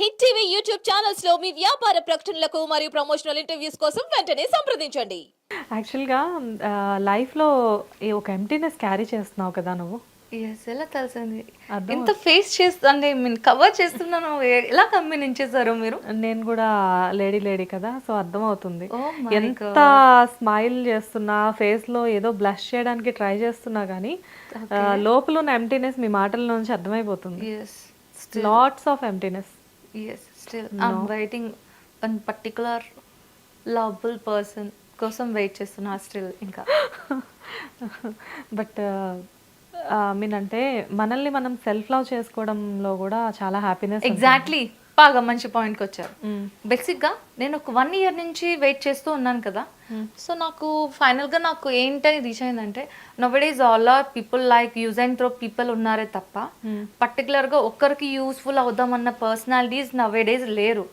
Hit TV YouTube ఛానల్స్లో మీ వ్యాపార ప్రకటనలకు మరియు ప్రమోషనల్ ఇంటర్వ్యూస్ కోసం వెంటనే సంప్రదించండి. యాక్చువల్గా లైఫ్లో ఒక ఎంటీనెస్ క్యారీ చేస్తున్నావు కదా నువ్వు? ఎస్ ఎలా తెలిసింది? ఎంత ఫేస్ చేస్తా అంటే మీన్ కవర్ చేస్తున్నాను ఎలా కమ్యూనించేశారు మీరు? నేను కూడా లేడీ లేడీ కదా సో అర్థమవుతుంది. Oh ఎంత స్మైల్ చేస్తున్నా ఫేస్లో ఏదో బ్లష్ చేయడానికి ట్రై చేస్తున్నా కానీ లోపల ఉన్న ఎంటీనెస్ మీ మాటల నుంచి అర్థమైపోతుంది. Lots of emptiness yes still I'm waiting one particular lovable person కోసం వెయిట్ చేస్తున్నా స్టిల్ ఇంకా. బట్ మీన్ అంటే మనల్ని మనం సెల్ఫ్ లవ్ చేసుకోవడంలో కూడా చాలా హ్యాపీనెస్ ఎగ్జాక్ట్లీ బాగా మంచి పాయింట్కి వచ్చారు. బేసిక్గా నేను ఒక వన్ ఇయర్ నుంచి వెయిట్ చేస్తూ ఉన్నాను కదా. సో నాకు ఫైనల్గా నాకు ఏంటని రీచ్ అయిందంటే nowadays all are people like use and throw people ఉన్నారే తప్ప పర్టికులర్గా ఒక్కరికి యూస్ఫుల్ అవుదామన్న పర్సనాలిటీస్ నవేడేస్ లేరు.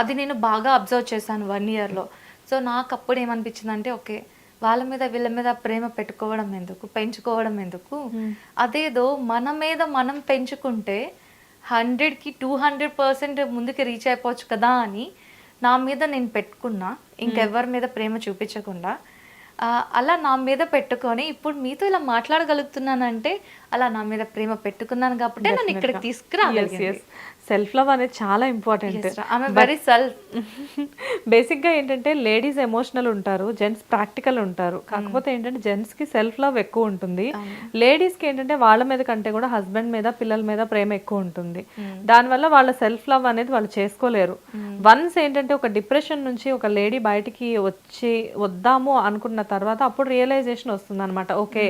అది నేను బాగా అబ్జర్వ్ చేశాను వన్ ఇయర్లో సో నాకు అప్పుడు ఏమనిపించిందంటే ఓకే వాళ్ళ మీద వీళ్ళ మీద ప్రేమ పెట్టుకోవడం ఎందుకు? పెంచుకోవడం ఎందుకు? అదేదో మన మీద మనం పెంచుకుంటే హండ్రెడ్కి టూ హండ్రెడ్ పర్సెంట్ ముందుకు రీచ్ అయిపోవచ్చు కదా అని నా మీద నేను పెట్టుకున్నా. ఇంకెవరి మీద ప్రేమ చూపించకుండా. అలా నా మీద పెట్టుకొని ఇప్పుడు మీతో ఇలా మాట్లాడగలుగుతున్నానంటే అలా నా మీద ప్రేమ పెట్టుకున్నాను కాబట్టి నన్ను ఇక్కడికి తీసుకురాగలిగింది. సెల్ఫ్ లవ్ అనేది చాలా ఇంపార్టెంట్ వెరీ సెల్ఫ్ బేసిక్గా ఏంటంటే లేడీస్ ఎమోషనల్ ఉంటారు జెంట్స్ ప్రాక్టికల్ ఉంటారు. కాకపోతే ఏంటంటే జెంట్స్కి సెల్ఫ్ లవ్ ఎక్కువ ఉంటుంది. లేడీస్కి ఏంటంటే వాళ్ళ మీద కంటే కూడా హస్బెండ్ మీద పిల్లల మీద ప్రేమ ఎక్కువ ఉంటుంది. దానివల్ల వాళ్ళ సెల్ఫ్ లవ్ అనేది వాళ్ళు చేసుకోలేరు. వన్స్ ఏంటంటే ఒక డిప్రెషన్ నుంచి ఒక లేడీ బయటికి వచ్చి వద్దాము అనుకున్న తర్వాత అప్పుడు రియలైజేషన్ వస్తుంది అనమాట ఓకే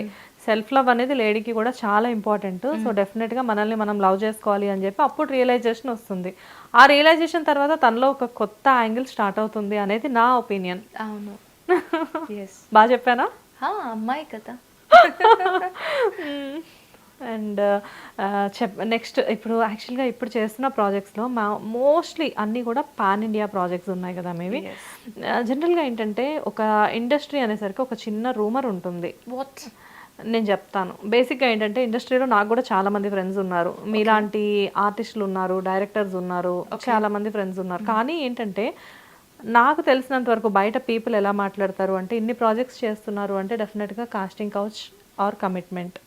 సెల్ఫ్ లవ్ అనేది లేడీకి కూడా చాలా ఇంపార్టెంట్. సో డెఫినెట్గా మనల్ని మనం లవ్ చేసుకోవాలి అని చెప్పి అప్పుడు రియలైజేషన్ వస్తుంది. ఆ రియలైజేషన్ తర్వాత తనలో ఒక కొత్త యాంగిల్ స్టార్ట్ అవుతుంది అనేది నా ఒపీనియన్. అవును. బాగా చెప్పానా? అమ్మాయి కదా. అండ్ చెప్ నెక్స్ట్ ఇప్పుడు యాక్చువల్గా ఇప్పుడు చేస్తున్న ప్రాజెక్ట్స్లో మా మోస్ట్లీ అన్నీ కూడా పాన్ ఇండియా ప్రాజెక్ట్స్ ఉన్నాయి కదా మేబీ. జనరల్గా ఏంటంటే ఒక ఇండస్ట్రీ అనేసరికి ఒక చిన్న రూమర్ ఉంటుంది. వాట్ నేను చెప్తాను. బేసిక్గా ఏంటంటే ఇండస్ట్రీలో నాకు కూడా చాలా మంది ఫ్రెండ్స్ ఉన్నారు. మీలాంటి ఆర్టిస్టులు ఉన్నారు డైరెక్టర్స్ ఉన్నారు చాలా మంది ఫ్రెండ్స్ ఉన్నారు. కానీ ఏంటంటే నాకు తెలిసినంత వరకు బయట పీపుల్ ఎలా మాట్లాడతారు అంటే ఇన్ని ప్రాజెక్ట్స్ చేస్తున్నారు అంటే డెఫినెట్గా కాస్టింగ్ కౌచ్ ఆర్ కమిట్మెంట్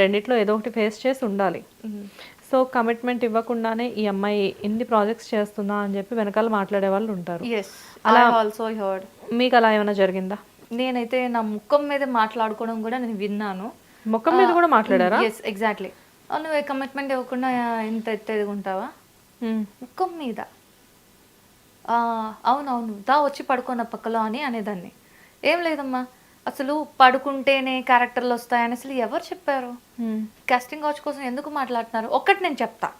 రెండిట్లో ఏదో ఒకటి ఫేస్ చేసి ఉండాలి. సో కమిట్మెంట్ ఇవ్వకుండానే ఈ అమ్మాయి ఇన్ని ప్రాజెక్ట్స్ చేస్తుందా అని చెప్పి వెనకాల మాట్లాడే వాళ్ళు ఉంటారు. అలా ఆల్సో హర్డ్ మీకు అలా ఏమైనా జరిగిందా? నేనైతే నా ముఖం మీద మాట్లాడుకోవడం కూడా నేను విన్నాను. ముఖం మీద కూడా మాట్లాడారా? ఎస్ ఎగ్జాక్ట్లీ నువ్వు కమిట్మెంట్ ఇవ్వకుండా ఎంత ఎత్తెదుగుంటావా Hmm. ముఖం మీద. ఆ, అవునవును దా వచ్చి పడుకున్న పక్కలో అని అనేదాన్ని. ఏం లేదమ్మా అసలు పడుకుంటేనే క్యారెక్టర్లు వస్తాయని అసలు ఎవరు చెప్పారు. కాస్టింగ్ వాచ్ కోసం ఎందుకు మాట్లాడుతున్నారు? ఒక్కటి నేను చెప్తా.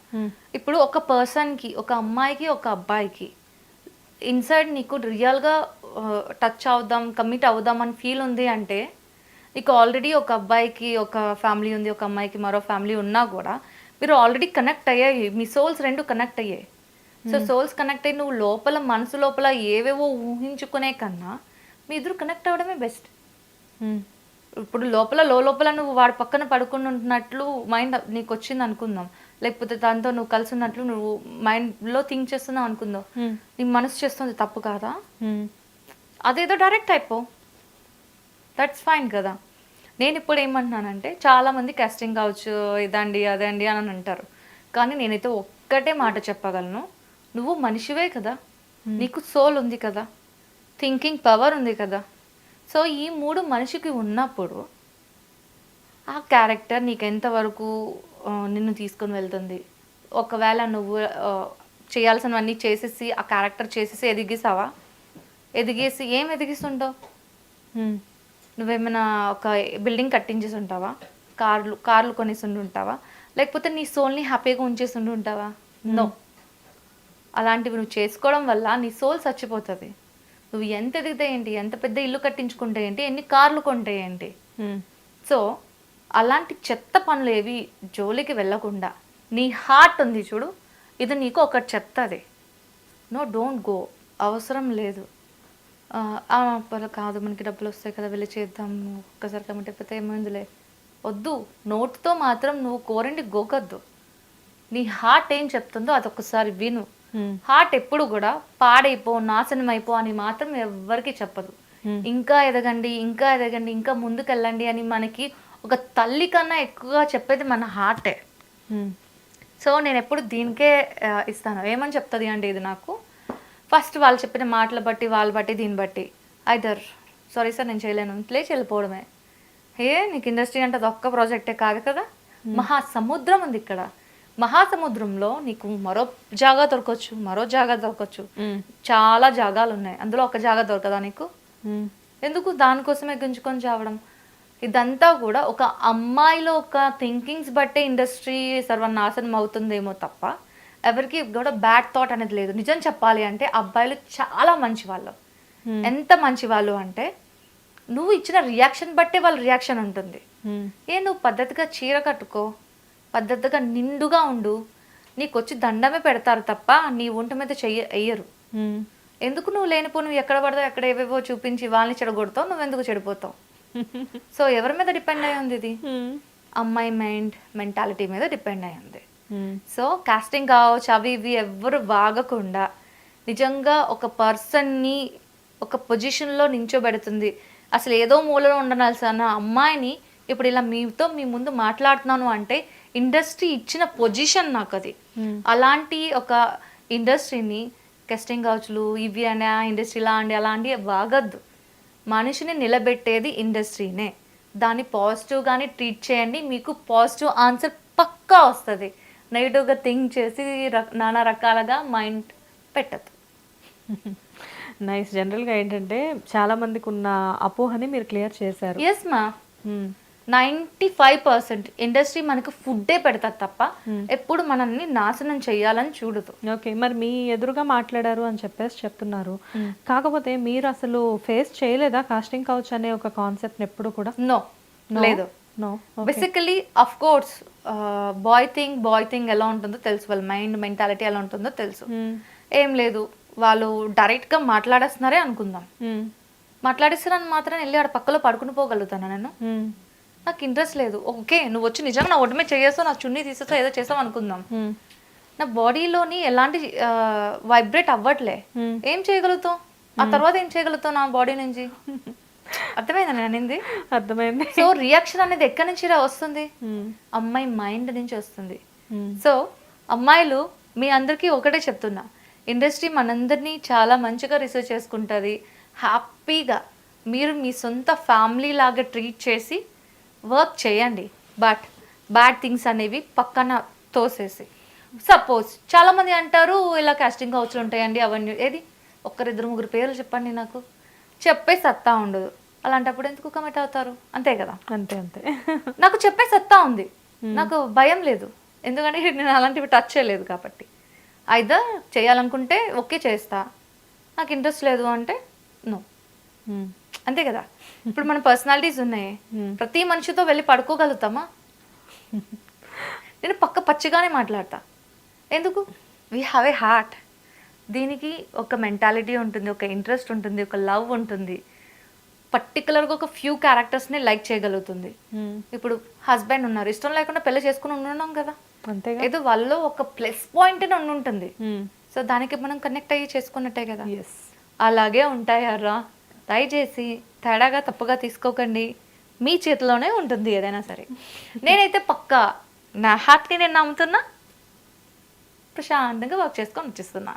ఇప్పుడు ఒక పర్సన్కి ఒక అమ్మాయికి ఒక అబ్బాయికి ఇన్సైడ్ నీకు రియల్గా టచ్ అవుదాం కమిట్ అవుదాం అని ఫీల్ ఉంది అంటే నీకు ఆల్రెడీ ఒక అబ్బాయికి ఒక ఫ్యామిలీ ఉంది ఒక అమ్మాయికి మరో ఫ్యామిలీ ఉన్నా కూడా మీరు ఆల్రెడీ కనెక్ట్ అయ్యాయి. మీ సోల్స్ రెండు కనెక్ట్ అయ్యాయి. సో సోల్స్ కనెక్ట్ అయ్యి నువ్వు లోపల మనసు లోపల ఏవేవో ఊహించుకునే కన్నా మీ ఇద్దరు కనెక్ట్ అవ్వడమే బెస్ట్ Hmm. ఇప్పుడు లోపల లో లోపల నువ్వు వాడి పక్కన పడుకుని ఉంటున్నట్లు మైండ్ నీకు వచ్చింది అనుకుందాం. లేకపోతే దాంతో నువ్వు కలిసి ఉన్నట్లు నువ్వు మైండ్లో థింక్ చేస్తున్నావు అనుకుందాం. నీ మనసు చేస్తుంది తప్పు కాదా? Hmm. అదేదో డైరెక్ట్ అయిపో దట్స్ ఫైన్ కదా. నేను ఇప్పుడు ఏమంటున్నానంటే చాలామంది కాస్టింగ్ కావచ్చు ఇదండి అదండి అని అంటారు. కానీ నేనైతే ఒక్కటే మాట చెప్పగలను. నువ్వు మనిషివే కదా. నీకు సోల్ ఉంది కదా. థింకింగ్ పవర్ ఉంది కదా. సో ఈ మూడు మనిషికి ఉన్నప్పుడు ఆ క్యారెక్టర్ నీకు ఎంతవరకు నిన్ను తీసుకొని వెళ్తుంది? ఒకవేళ నువ్వు చేయాల్సినవన్నీ చేసేసి ఆ క్యారెక్టర్ చేసేసి ఎదిగిసావా? ఎదిగేసి ఏం ఎదిగిస్తుంటావు. నువ్వేమైనా ఒక బిల్డింగ్ కట్టించేసి ఉంటావా కార్లు కార్లు కొనేసి ఉండి ఉంటావా లేకపోతే నీ సోల్ని హ్యాపీగా ఉంచేసి ఉండి ఉంటావా నో. అలాంటివి నువ్వు చేసుకోవడం వల్ల నీ సోల్ చచ్చిపోతుంది. నువ్వు ఎంత ఎదిగితే ఏంటి ఎంత పెద్ద ఇల్లు కట్టించుకుంటే ఏంటి ఎన్ని కార్లు కొంటే ఏంటి. సో అలాంటి చెత్త పనులు ఏవి జోలికి వెళ్ళకుండా నీ హార్ట్ ఉంది చూడు ఇది నీకు ఒకటి చెప్తుంది నో డోంట్ గో. అవసరం లేదు. కాదు మనకి డబ్బులు వస్తాయి కదా వెళ్ళి చేద్దాం ఒక్కసారి కమిట్ అయిపోతే ఏమైందిలే. వద్దు నోట్తో మాత్రం నువ్వు కోరండి గోకద్దు. నీ హార్ట్ ఏం చెప్తుందో అదొకసారి విను. హార్ట్ ఎప్పుడు కూడా పాడైపో నాశనం అయిపో అని మాత్రం ఎవ్వరికి చెప్పదు. ఇంకా ఎదగండి ఇంకా ఎదగండి ఇంకా ముందుకెళ్ళండి అని మనకి ఒక తల్లి కన్నా ఎక్కువగా చెప్పేది మన హార్టే సో నేను ఎప్పుడు దీనికే ఇస్తాను. ఏమని చెప్తుంది అంటే ఇది నాకు? ఫస్ట్ వాళ్ళు చెప్పిన మాటలు బట్టి వాళ్ళు బట్టి దీన్ని బట్టి. ఐదర్ సారీ సార్ నేను చేయలేను. లేచి వెళ్ళిపోవడమే. ఏ నీకు ఇండస్ట్రీ అంటే అది ఒక్క ప్రాజెక్టే కాదు కదా? మహాసముద్రం ఉంది ఇక్కడ. మహాసముద్రంలో నీకు మరో జాగా దొరకవచ్చు మరో జాగా దొరకవచ్చు చాలా జాగాలు ఉన్నాయి. అందులో ఒక జాగా దొరకదా నీకు? ఎందుకు? దానికోసమే గుంజుకొని చావడం ఇదంతా కూడా ఒక అమ్మాయిలో ఒక థింకింగ్స్ బట్టే ఇండస్ట్రీ సర్వనాశనం అవుతుందేమో తప్ప ఎవరికి కూడా బ్యాడ్ థాట్ అనేది లేదు. నిజం చెప్పాలి అంటే అబ్బాయిలు చాలా మంచి వాళ్ళు ఎంత మంచి వాళ్ళు అంటే నువ్వు ఇచ్చిన రియాక్షన్ బట్టే వాళ్ళ రియాక్షన్ ఉంటుంది. ఏ నువ్వు పద్ధతిగా చీర కట్టుకో పద్ధతిగా నిండుగా ఉండు. నీకు వచ్చి దండమే పెడతారు తప్ప నీ ఒంటి మీద చెయ్య వెయ్యరు ఎందుకు నువ్వు లేనిపో నువ్వు ఎక్కడ పడతావు ఎక్కడ ఏవేవో చూపించి వాళ్ళని చెడగొడతావు నువ్వు ఎందుకు చెడిపోతావు? సో ఎవరి మీద డిపెండ్ అయి ఉంది ఇది? అమ్మాయి మైండ్ మెంటాలిటీ మీద డిపెండ్ అయి ఉంది. సో కాస్టింగ్ కావచ్చు అవి ఇవి ఎవ్వరు వాగకుండా నిజంగా ఒక పర్సన్ని ఒక పొజిషన్లో నించోబెడుతుంది. అసలు ఏదో మూలలో ఉండనాల్సిన అమ్మాయిని ఇప్పుడు ఇలా మీతో మీ ముందు మాట్లాడుతున్నాను అంటే ఇండస్ట్రీ ఇచ్చిన పొజిషన్ నాకు అది అలాంటి ఒక ఇండస్ట్రీని కాస్టింగ్ కావచ్చులు ఇవి అని ఆ ఇండస్ట్రీలా అండి అలాంటి వాగద్దు. మనిషిని నిలబెట్టేది ఇండస్ట్రీనే దాన్ని పాజిటివ్గానే ట్రీట్ చేయండి మీకు పాజిటివ్ ఆన్సర్ పక్కా వస్తుంది. నెగిటివ్గా థింక్ చేసి నానా రకాలుగా మైండ్ పెట్టద్దు నైస్. జనరల్గా ఏంటంటే చాలా మందికి ఉన్న అపోహని మీరు క్లియర్ చేశారు. ఎస్ మా నైంటీ ఫైవ్ పర్సెంట్ ఇండస్ట్రీ మనకు ఫుడ్డే పెడతారు తప్ప ఎప్పుడు మనల్ని నాశనం చేయాలని చూడదు. ఓకే. మరి మీ ఎదురుగా మాట్లాడారు అని చెప్పేసి చెప్తున్నారు. కాకపోతే మీరు అసలు ఫేస్ చేయలేదా? కాస్టింగ్ కౌచ్ అనే ఒక కాన్సెప్ట్ ఎప్పుడు కూడా? నో? లేదు. No basically of course boy thing boy thing ఎలా ఉంటుందో తెలుసు. వాళ్ళ మైండ్ మెంటాలిటీ ఎలా ఉంటుందో తెలుసు. ఏం లేదు వాళ్ళు డైరెక్ట్గా మాట్లాడేస్తున్నారే అనుకుందాం. మాట్లాడిస్తున్నాను మాత్రం వెళ్ళి ఆడ పక్కలో పడుకుని పోగలుగుతాను నేను? నాకు ఇంట్రెస్ట్ లేదు. ఓకే నువ్వు వచ్చి నిజంగా నా ఒడమే చేయేస్తావు నా చున్నీ తీసేస్తావు ఏదో చేస్తావు అనుకుందాం. నా బాడీలోని ఎలాంటి వైబ్రేట్ అవ్వట్లే. ఏం చేయగలుగుతావు? ఆ తర్వాత ఏం చేయగలుగుతావు నా బాడీ నుంచి? అర్థమైందా అనేది అర్థమైంది. సో రియాక్షన్ అనేది ఎక్కడి నుంచి రా వస్తుంది? అమ్మాయి మైండ్ నుంచి వస్తుంది. సో అమ్మాయిలు మీ అందరికీ ఒకటే చెప్తున్నా. ఇండస్ట్రీ మనందరినీ చాలా మంచిగా రిసీవ్ చేసుకుంటుంది. హ్యాపీగా మీరు మీ సొంత ఫ్యామిలీ లాగా ట్రీట్ చేసి వర్క్ చేయండి. బట్ బ్యాడ్ థింగ్స్ అనేవి పక్కన తోసేసి. సపోజ్ చాలామంది అంటారు ఇలా కాస్టింగ్ హౌస్లు ఉంటాయండి అవన్నీ. ఏది? ఒక్కరిద్దరు ముగ్గురు పేర్లు చెప్పండి నాకు. చెప్పే సత్తా ఉండదు. అలాంటప్పుడు ఎందుకు కమిట్ అవుతారు? అంతే కదా? అంతే అంతే. నాకు చెప్పే సత్తా ఉంది. నాకు భయం లేదు. ఎందుకంటే నేను అలాంటివి టచ్ చేయలేదు కాబట్టి. అయితే చేయాలనుకుంటే ఓకే చేస్తా. నాకు ఇంట్రెస్ట్ లేదు అంటే నో. అంతే కదా? ఇప్పుడు మన పర్సనాలిటీస్ ఉన్నాయి. ప్రతి మనిషితో వెళ్ళి పడుకోగలుగుతామా? నేను పక్క పచ్చిగానే మాట్లాడతా. ఎందుకు? వీ హ్యావ్ ఏ హార్ట్ దీనికి ఒక మెంటాలిటీ ఉంటుంది ఒక ఇంట్రెస్ట్ ఉంటుంది ఒక లవ్ ఉంటుంది. పర్టికులర్గా ఒక ఫ్యూ క్యారెక్టర్స్ని లైక్ చేయగలుగుతుంది. Hmm. ఇప్పుడు హస్బెండ్ ఉన్నారు. ఇష్టం లేకుండా పెళ్ళి చేసుకుని ఉన్నాం కదా. అంతేగా. ఏదో వాళ్ళలో ఒక ప్లస్ పాయింట్ అని ఉంటుంది. సో దానికి మనం కనెక్ట్ అయ్యి చేసుకున్నట్టే కదా. అలాగే ఉంటాయారా దయచేసి తేడాగా తప్పుగా తీసుకోకండి. మీ చేతిలోనే ఉంటుంది ఏదైనా సరే. నేనైతే పక్కా నా హార్ట్ని నేను నమ్ముతున్నా. ప్రశాంతంగా వర్క్ చేసుకొని వచ్చేస్తున్నా.